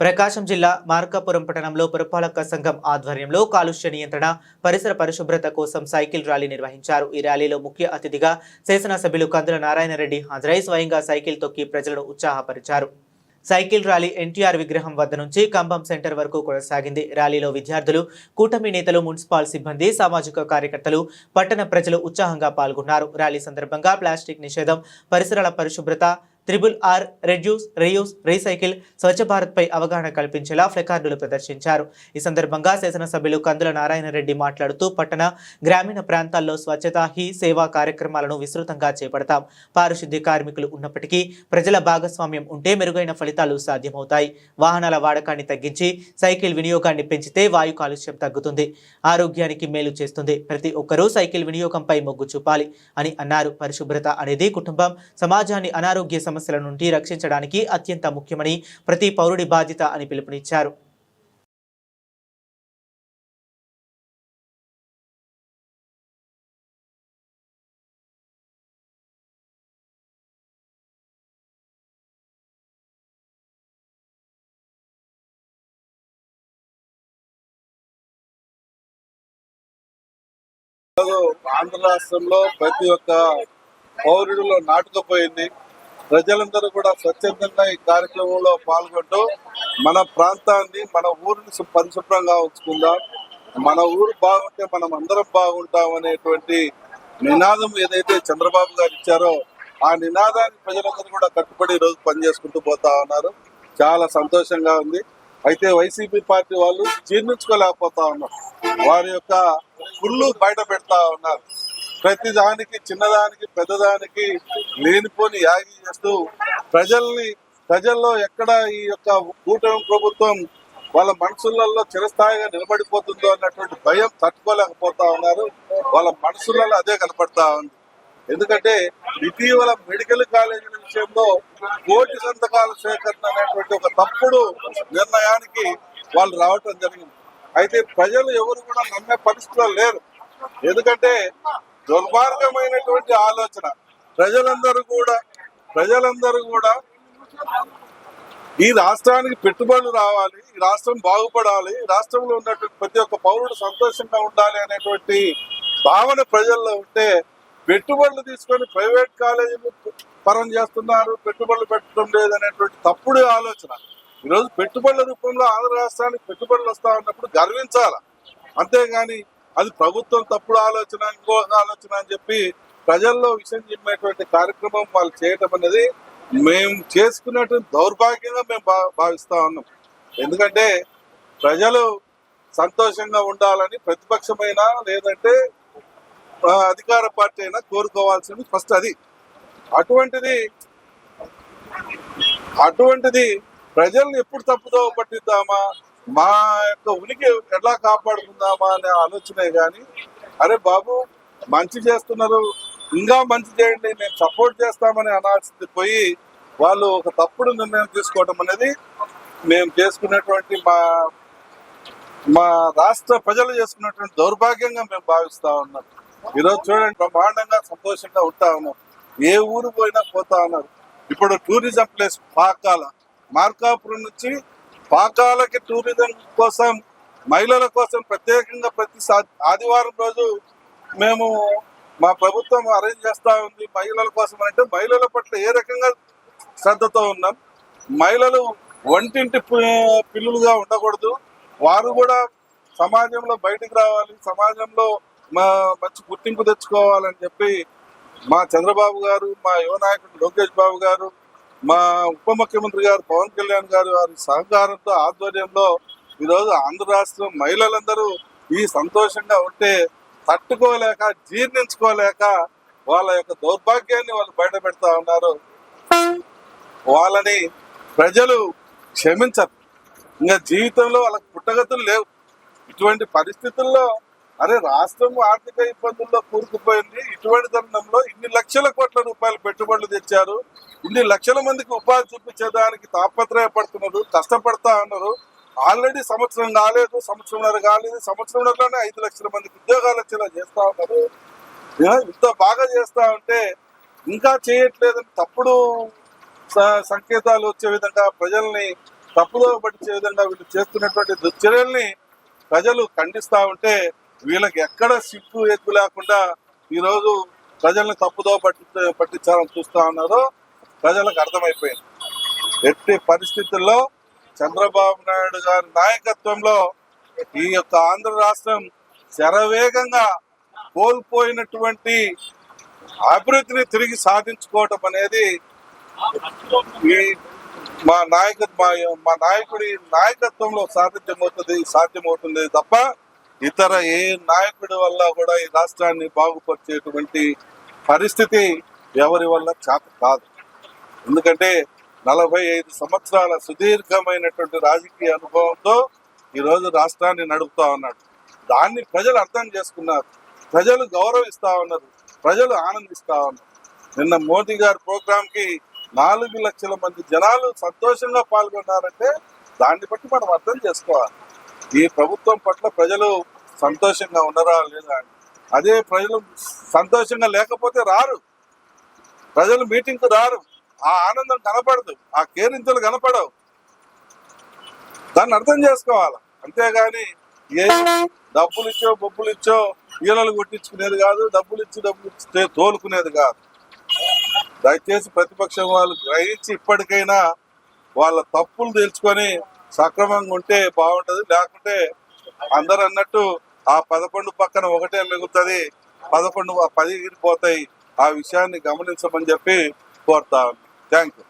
ప్రకాశం జిల్లా మార్కాపురం పట్టణంలో పురపాలక సంఘం ఆధ్వర్యంలో కాలుష్య నియంత్రణ పరిసర పరిశుభ్రత కోసం సైకిల్ ర్యాలీ నిర్వహించారు. ఈ ర్యాలీలో ముఖ్య అతిథిగా శాసనసభ్యులు కందుల నారాయణరెడ్డి హాజరై స్వయంగా సైకిల్ తొక్కి ప్రజలను ఉత్సాహపరిచారు. సైకిల్ ర్యాలీ ఎన్టీఆర్ విగ్రహం వద్ద నుంచి కంబం సెంటర్ వరకు కొనసాగింది. ర్యాలీలో విద్యార్థులు కూటమి నేతలు మున్సిపాల్ సిబ్బంది సామాజిక కార్యకర్తలు పట్టణ ప్రజలు ఉత్సాహంగా పాల్గొన్నారు. ర్యాలీ సందర్భంగా ప్లాస్టిక్ నిషేధం పరిసరాల పరిశుభ్రత triple R reduce reuse recycle Swachh భారత్పై అవగాహన కల్పించేలా ఫ్లెకార్డులు ప్రదర్శించారు. ఈ సందర్భంగా శాసనసభ్యులు కందుల నారాయణరెడ్డి మాట్లాడుతూ పట్టణ గ్రామీణ ప్రాంతాల్లో స్వచ్ఛత హీ సేవా కార్యక్రమాలను విస్తృతంగా చేపడతాం. పారిశుద్ధ్య కార్మికులు ఉన్నప్పటికీ ప్రజల భాగస్వామ్యం ఉంటే మెరుగైన ఫలితాలు సాధ్యమవుతాయి. వాహనాల వాడకాన్ని తగ్గించి సైకిల్ వినియోగాన్ని పెంచితే వాయు కాలుష్యం తగ్గుతుంది. ఆరోగ్యానికి మేలు చేస్తుంది. ప్రతి ఒక్కరూ సైకిల్ వినియోగంపై మొగ్గు చూపాలి అని అన్నారు. పరిశుభ్రత అనేది కుటుంబం సమాజాన్ని అనారోగ్య సమస్యల నుండి రక్షించడానికి అత్యంత ముఖ్యమని ప్రతి పౌరుడి బాధ్యత అని పిలుపునిచ్చారు. ఆంధ్ర రాష్ట్రంలో ప్రతి ఒక్క పౌరుడిలో నాటుకుపోయింది. ప్రజలందరూ కూడా స్వచ్ఛందంగా ఈ కార్యక్రమంలో పాల్గొంటూ మన ప్రాంతాన్ని మన ఊరిని పరిశుభ్రంగా ఉంచుకుందాం. మన ఊరు బాగుంటే మనం అందరం బాగుంటాం అనేటువంటి నినాదం ఏదైతే చంద్రబాబు గారు ఇచ్చారో ఆ నినాదాన్ని ప్రజలందరూ కూడా కట్టుబడి ఈ రోజు పనిచేసుకుంటూ పోతా ఉన్నారు. చాలా సంతోషంగా ఉంది. అయితే వైసీపీ పార్టీ వాళ్ళు జీర్ణించుకోలేకపోతా ఉన్నారు. వారి యొక్క కుళ్ళు బయట పెడతా ఉన్నారు. ప్రతి దానికి చిన్నదానికి పెద్దదానికి లేనిపోని యాగి చేస్తూ ప్రజల్ని ప్రజల్లో ఎక్కడ ఈ యొక్క కూటమి ప్రభుత్వం వాళ్ళ మనసులలో చిరస్థాయిగా నిలబడిపోతుందో అన్నటువంటి భయం తట్టుకోలేకపోతా ఉన్నారు. వాళ్ళ మనసులలో అదే కనపడతా ఉంది. ఎందుకంటే ఇటీవల మెడికల్ కాలేజీల విషయంలో కోటి సంతకాల సేకరణ అనేటువంటి ఒక తప్పుడు నిర్ణయానికి వాళ్ళు రావటం జరిగింది. అయితే ప్రజలు ఎవరు కూడా నమ్మే పరిస్థితిలో లేరు. ఎందుకంటే దుర్మార్గమైనటువంటి ఆలోచన. ప్రజలందరూ కూడా ప్రజలందరూ కూడా ఈ రాష్ట్రానికి పెట్టుబడులు రావాలి ఈ రాష్ట్రం బాగుపడాలి రాష్ట్రంలో ఉన్నటువంటి ప్రతి ఒక్క పౌరుడు సంతోషంగా ఉండాలి అనేటువంటి భావన ప్రజల్లో ఉంటే పెట్టుబడులు తీసుకొని ప్రైవేట్ కాలేజీలు పరం చేస్తున్నారు పెట్టుబడులు పెట్టడం లేదనేటువంటి తప్పుడు ఆలోచన. ఈరోజు పెట్టుబడుల రూపంలో ఆంధ్ర రాష్ట్రానికి పెట్టుబడులు వస్తా ఉన్నప్పుడు గర్వించాల? అంతేగాని అది ప్రభుత్వం తప్పుడు ఆలోచన ఇంకో ఆలోచన అని చెప్పి ప్రజల్లో విషయం చెప్పేటువంటి కార్యక్రమం వాళ్ళు చేయటం అనేది మేము చేసుకున్నటువంటి దౌర్భాగ్యంగా మేము భా భావిస్తా ఉన్నాం. ఎందుకంటే ప్రజలు సంతోషంగా ఉండాలని ప్రతిపక్షమైన లేదంటే అధికార పార్టీ అయినా కోరుకోవాల్సింది ఫస్ట్ అది. అటువంటిది అటువంటిది ప్రజల్ని ఎప్పుడు తప్పుదో పట్టిద్దామా? మా యొక్క ఉనికి ఎలా కాపాడుకుందామా అనే ఆలోచనే కానీ అరే బాబు మంచి చేస్తున్నారు ఇంకా మంచి చేయండి మేము సపోర్ట్ చేస్తామని అనాల్సింది పోయి వాళ్ళు ఒక తప్పుడు నిర్ణయం తీసుకోవడం అనేది మేము చేసుకున్నటువంటి మా మా రాష్ట్ర ప్రజలు చేసుకున్నటువంటి దౌర్భాగ్యంగా మేము భావిస్తా ఉన్నాం. ఈరోజు చూడండి బ్రహ్మాండంగా సంతోషంగా ఉంటా ఉన్నాం ఏ ఊరు పోయినా పోతా ఉన్నారు. ఇప్పుడు టూరిజం ప్లేస్ పాకాల మార్కాపురం నుంచి పాకాలకి టూరిజం కోసం మహిళల కోసం ప్రత్యేకంగా ప్రతి సా- ఆదివారం రోజు మేము మా ప్రభుత్వం అరేంజ్ చేస్తూ ఉంది మహిళల కోసం అంటే మహిళల పట్ల ఏ రకంగా శ్రద్ధతో ఉన్నాం. మహిళలు వంటింటి పిల్లులుగా ఉండకూడదు. వారు కూడా సమాజంలో బయటికి రావాలి సమాజంలో మా మంచి గుర్తింపు తెచ్చుకోవాలని చెప్పి మా చంద్రబాబు గారు మా యువ నాయకుడు లోకేష్ బాబు గారు మా ఉప ముఖ్యమంత్రి గారు పవన్ కళ్యాణ్ గారు వారి సహకారంతో ఆధ్వర్యంలో ఈరోజు ఆంధ్ర రాష్ట్రం మహిళలందరూ ఈ సంతోషంగా ఉంటే తట్టుకోలేక జీర్ణించుకోలేక వాళ్ళ యొక్క దౌర్భాగ్యాన్ని వాళ్ళు బయట పెడతా ఉన్నారు. వాళ్ళని ప్రజలు క్షమించరు. ఇంకా జీవితంలో వాళ్ళకి పుట్టగతులు లేవు. ఇటువంటి పరిస్థితుల్లో అరే రాష్ట్రం ఆర్థిక ఇబ్బందుల్లో కూరుకుపోయింది. ఇటువంటి తరుణంలో ఇన్ని లక్షల కోట్ల రూపాయలు పెట్టుబడులు తెచ్చారు. ఇన్ని లక్షల మందికి ఉపాధి చూపించేదానికి తాపత్రయపడుతున్నారు కష్టపడతా ఉన్నారు. ఆల్రెడీ సంవత్సరం కాలేదు సంవత్సరంన్నర కాలేదు. సంవత్సరంలోనే ఐదు లక్షల మందికి ఉద్యోగాలు వచ్చేలా చేస్తా ఉన్నారు. ఇంత బాగా చేస్తా ఉంటే ఇంకా చేయట్లేదని తప్పుడు సంకేతాలు వచ్చే విధంగా ప్రజల్ని తప్పుదో పట్టించే విధంగా వీళ్ళు చేస్తున్నటువంటి దుశ్చర్యల్ని ప్రజలు ఖండిస్తూ ఉంటే వీళ్ళకి ఎక్కడ సిప్పు ఎక్కువ లేకుండా ఈరోజు ప్రజల్ని తప్పుదో పట్టి పట్టించాలని చూస్తా ఉన్నారో ప్రజలకు అర్థమైపోయింది. ఎట్టి పరిస్థితుల్లో చంద్రబాబు నాయుడు గారి నాయకత్వంలో ఈ యొక్క ఆంధ్ర రాష్ట్రం శరవేగంగా కోల్పోయినటువంటి అభివృద్ధిని తిరిగి సాధించుకోవటం అనేది ఈ మా నాయక మా మా నాయకుడి నాయకత్వంలో సాధ్యమవుతుంది సాధ్యమవుతుంది తప్ప ఇతర ఏ నాయకుడి వల్ల కూడా ఈ రాష్ట్రాన్ని బాగుపరిచేటువంటి పరిస్థితి ఎవరి వల్ల చేత కాదు. ఎందుకంటే నలభై ఐదు సంవత్సరాల సుదీర్ఘమైనటువంటి రాజకీయ అనుభవంతో ఈరోజు రాష్ట్రాన్ని నడుపుతా ఉన్నాడు. దాన్ని ప్రజలు అర్థం చేసుకున్నారు. ప్రజలు గౌరవిస్తా ఉన్నారు. ప్రజలు ఆనందిస్తా ఉన్నారు. నిన్న మోదీ గారి ప్రోగ్రాంకి నాలుగు లక్షల మంది జనాలు సంతోషంగా పాల్గొన్నారంటే దాన్ని బట్టి మనం అర్థం చేసుకోవాలి. ఈ ప్రభుత్వం పట్ల ప్రజలు సంతోషంగా ఉన్నారా లేదా? అని. అదే ప్రజలు సంతోషంగా లేకపోతే రారు. ప్రజలు మీటింగ్కు రారు. ఆ ఆనందం కనపడదు. ఆ కేరింతలు కనపడవు. దాన్ని అర్థం చేసుకోవాలి? అంతేగాని ఏ డబ్బులు ఇచ్చో బొబ్బులు ఇచ్చో ఈలలు కొట్టించుకునేది కాదు డబ్బులు ఇచ్చి డబ్బులు ఇస్తే తోలుకునేది కాదు. దయచేసి ప్రతిపక్షం వాళ్ళు గ్రహించి ఇప్పటికైనా వాళ్ళ తప్పులు తెలుసుకొని సక్రమంగా ఉంటే బాగుంటుంది లేకుంటే అందరు అన్నట్టు ఆ పదకొండు పక్కన ఒకటే మిగులుతుంది పదకొండు పది పోతాయి. ఆ విషయాన్ని గమనించమని చెప్పి కోరుతా థ్యాంక్ యూ